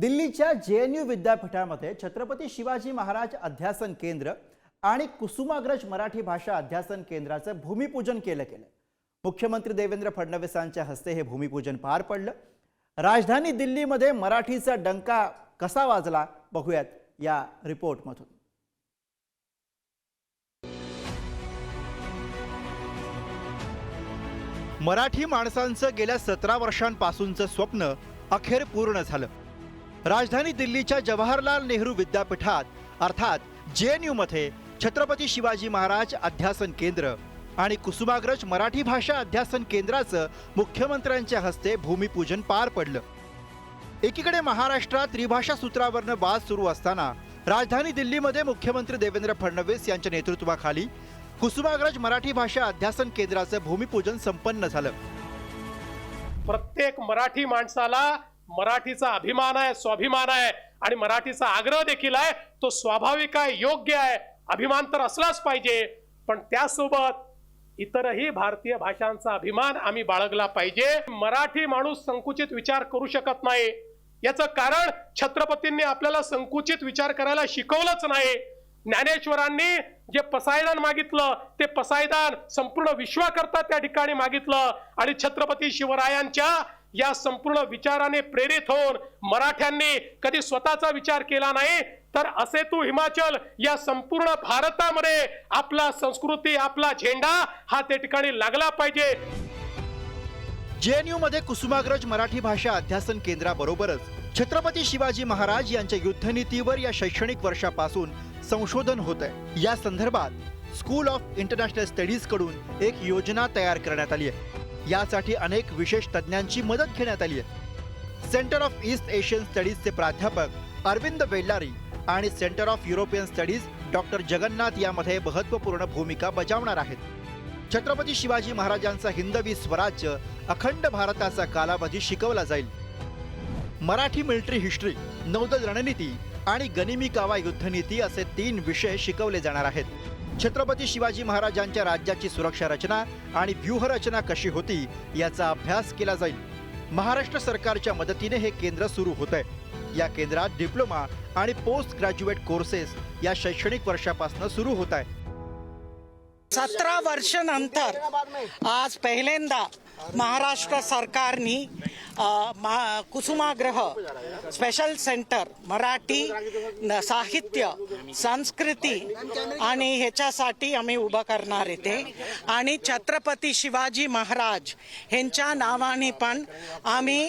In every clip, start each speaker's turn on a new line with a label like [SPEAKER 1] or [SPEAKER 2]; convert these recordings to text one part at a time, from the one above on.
[SPEAKER 1] दिल्लीच्या जे N you विद्यापीठामध्ये छत्रपती शिवाजी महाराज अध्यासन केंद्र आणि कुसुमाग्रज मराठी भाषा अध्यासन केंद्राचं भूमिपूजन केलं गेलं. मुख्यमंत्री देवेंद्र फडणवीसांच्या हस्ते हे भूमिपूजन पार पडलं. राजधानी दिल्लीमध्ये मराठीचा डंका कसा वाजला बघूयात या रिपोर्टमधून. मराठी माणसांचं गेल्या सतरा वर्षांपासूनचं स्वप्न अखेर पूर्ण झालं. राजधानी दिल्लीच्या जवाहरलाल नेहरू विद्यापीठात अर्थात जे एनमध्ये छत्रपती शिवाजी महाराज अध्यासन केंद्र आणि कुसुमाग्रज मराठी भाषा अध्यासन केंद्राचं मुख्यमंत्र्यांच्या हस्ते भूमिपूजन पार पडलं. एकीकडे महाराष्ट्रात त्रिभाषा सूत्रावरनं वाद सुरू असताना राजधानी दिल्लीमध्ये मुख्यमंत्री देवेंद्र फडणवीस यांच्या नेतृत्वाखाली कुसुमाग्रज मराठी भाषा अध्यासन केंद्राचं भूमिपूजन संपन्न झालं.
[SPEAKER 2] प्रत्येक मराठी माणसाला मराठीचा अभिमान आहे स्वाभिमान आहे आणि मराठीचा आग्रह देखील आहे तो स्वाभाविक आहे योग्य आहे. अभिमान तर असलाच पाहिजे पण त्यासोबत इतरही भारतीय भाषांचा अभिमान आम्ही बाळगला पाहिजे. मराठी माणूस संकुचित विचार करू शकत नाही. याचं कारण छत्रपतींनी आपल्याला संकुचित विचार करायला शिकवलंच नाही. ज्ञानेश्वरांनी जे पसायदान मागितलं ते पसायदान संपूर्ण विश्वाकरता त्या ठिकाणी मागितलं आणि छत्रपती शिवरायांच्या या संपूर्ण विचाराने प्रेरित होऊन मराठ्यांनी कधी स्वतःचा विचार केला नाही तर असे तू हिमाचल या संपूर्ण भारतामध्ये आपला संस्कृती आपला झेंडा हा त्या ठिकाणी लागला पाहिजे.
[SPEAKER 1] जे एनमध्ये कुसुमाग्रज मराठी भाषा अध्यासन केंद्राबरोबरच छत्रपती शिवाजी महाराज यांच्या युद्धनीतीवर या शैक्षणिक वर्षापासून संशोधन होत आहे या संदर्भात स्कूल ऑफ इंटरनॅशनल स्टडीजकडून एक योजना तयार करण्यात आली आहे. यासाठी अनेक विशेष तज्ज्ञांची मदत घेण्यात आली आहे. सेंटर ऑफ ईस्ट एशियन स्टडीजचे प्राध्यापक अरविंद वेल्लारी आणि centre of European studies doctor Jagannath यामध्ये महत्त्वपूर्ण भूमिका बजावणार आहेत. छत्रपती शिवाजी महाराजांचा हिंदवी स्वराज्य अखंड भारताचा कालावधी शिकवला जाईल. मराठी मिलिटरी हिस्ट्री नौदल रणनीती आणि गनिमी कावा युद्धनीती असे तीन विषय शिकवले जाणार आहेत. छत्रपती शिवाजी महाराजांच्या राज्याची सुरक्षा रचना आणि व्यूहरचना कशी होती याचा अभ्यास केला जाईल. महाराष्ट्र सरकारच्या मदतीने हे केंद्र सुरू होत आहे या केंद्रात डिप्लोमा आणि पोस्ट ग्रॅज्युएट कोर्सेस या शैक्षणिक वर्षापासून सुरू होत आहे
[SPEAKER 3] सतरा वर्षानंतर आज पहिल्यांदा महाराष्ट्र सरकारनी कुसुमाग्रह स्पेशल सेंटर मराठी न- साहित्य संस्कृती आणि ह्याच्यासाठी आम्ही उभं करणार येते आणि छत्रपती शिवाजी महाराज ह्यांच्या नावाने पण आम्ही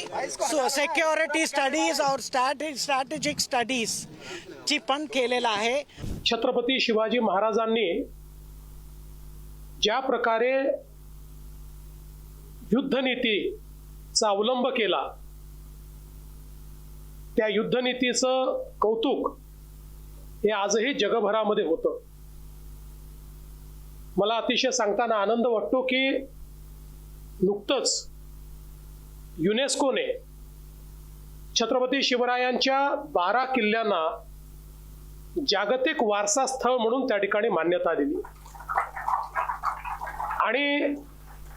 [SPEAKER 3] सेक्युरिटी स्टडीज और स्ट्रॅटेजिक स्टडीज ची पण केलेलं आहे.
[SPEAKER 2] छत्रपती शिवाजी महाराजांनी ज्या प्रकारे युद्धनीतीचा अवलंब केला त्या युद्धनीतीचं कौतुक हे आजही जगभरामध्ये होतं. मला अतिशय सांगताना आनंद वाटतो की नुकतंच युनेस्कोने छत्रपती शिवरायांच्या बारा किल्ल्यांना जागतिक वारसा स्थळ म्हणून त्या ठिकाणी मान्यता दिली. आणि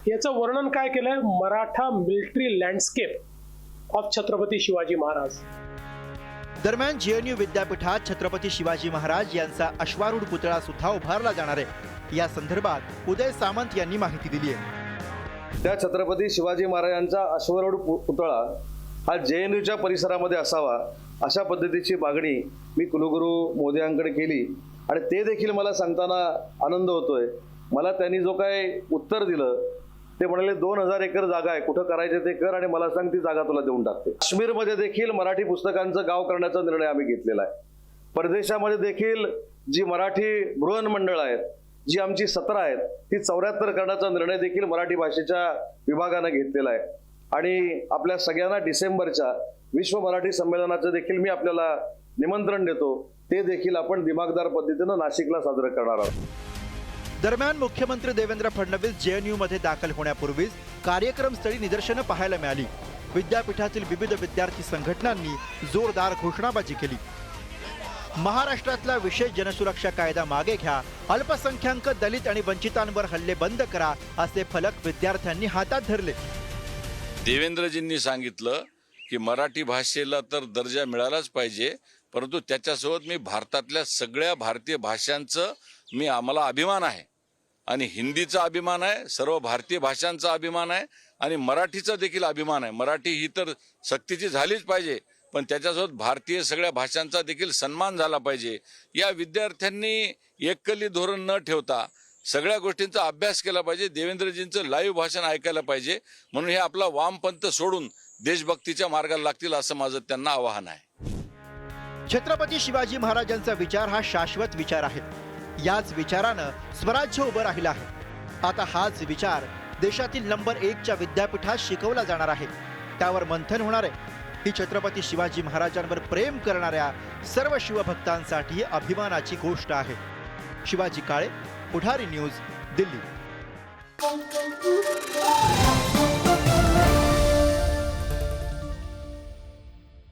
[SPEAKER 2] याचं वर्णन काय केलंय? Maratha military landscape. Of Chhatrapati Shivaji Maharaj
[SPEAKER 1] दरम्यान जेएनयू विद्यापीठात छत्रपती शिवाजी महाराज यांचा अश्वारूढ पुतळा सुद्धा उभारला जाणार आहे. या संदर्भात उदय सामंत यांनी माहिती दिली आहे.
[SPEAKER 4] त्या छत्रपती शिवाजी महाराजांचा अश्वरूढ पु- पुतळा हा जे एन यूच्या परिसरामध्ये असावा अशा पद्धतीची मागणी मी कुलगुरू मोदयांकडे केली. आणि ते देखील मला सांगताना आनंद होतोय. मला त्यांनी जो काय उत्तर दिलं ते म्हणाले दोन हजार एकर जागा आहे कुठं करायचे ते कर आणि मला सांग ती जागा तुला देऊन टाकते. काश्मीरमध्ये देखील मराठी पुस्तकांचं गाव करण्याचा निर्णय आम्ही घेतलेला आहे. परदेशामध्ये देखील जी मराठी बृहन्मंडळ आहेत जी आमची सतरा आहेत ती चौऱ्याहत्तर करण्याचा निर्णय देखील मराठी भाषेच्या विभागानं घेतलेला आहे. आणि आपल्या सगळ्यांना डिसेंबरच्या विश्व मराठी संमेलनाचं देखील मी आपल्याला निमंत्रण देतो. ते देखील आपण दिमागदार पद्धतीनं नाशिकला साजरं करणार आहोत.
[SPEAKER 1] दरम्यान मुख्यमंत्री देवेंद्र फडणवीस जेएनयू मध्ये दाखल होण्यापूर्वीच कार्यक्रमस्थळी निदर्शनं पाहायला मिळाली. विद्यापीठातील विविध विद्यार्थी संघटनांनी जोरदार घोषणाबाजी केली. महाराष्ट्रातला विशेष जनसुरक्षा कायदा मागे घ्या अल्पसंख्याक दलित आणि वंचितांवर हल्ले बंद करा असे फलक विद्यार्थ्यांनी हातात धरले.
[SPEAKER 5] देवेंद्रजींनी सांगितलं की मराठी भाषेला तर दर्जा मिळालाच पाहिजे परंतु त्याच्यासोबत मी भारतातल्या सगळ्या भारतीय भाषांचं मी आम्हाला अभिमान आहे. आणि हिंदीचा अभिमान आहे सर्व भारतीय भाषांचा अभिमान आहे आणि मराठीचा देखील अभिमान आहे. मराठी ही तर सक्तीची झालीच पाहिजे पण त्याच्यासोबत भारतीय सगळ्या भाषांचा देखील सन्मान झाला पाहिजे. या विद्यार्थ्यांनी एककली धोरण न ठेवता सगळ्या गोष्टींचा अभ्यास केला पाहिजे देवेंद्रजींचं लाईव्ह भाषण ऐकायला पाहिजे म्हणून हे आपला वामपंथ सोडून देशभक्तीच्या मार्गाला लागतील असं माझं त्यांना आवाहन आहे.
[SPEAKER 1] छत्रपती शिवाजी महाराजांचा विचार हा शाश्वत विचार आहे. याच विचारानं स्वराज्य उभं राहिलं आहे. आता हाच विचार देशातील नंबर एकच्या विद्यापीठात शिकवला जाणार आहे. त्यावर मंथन होणार आहे. ही छत्रपती शिवाजी महाराजांवर प्रेम करणाऱ्या सर्व शिवभक्तांसाठी अभिमानाची गोष्ट आहे. शिवाजी काळे पुढारी न्यूज दिल्ली.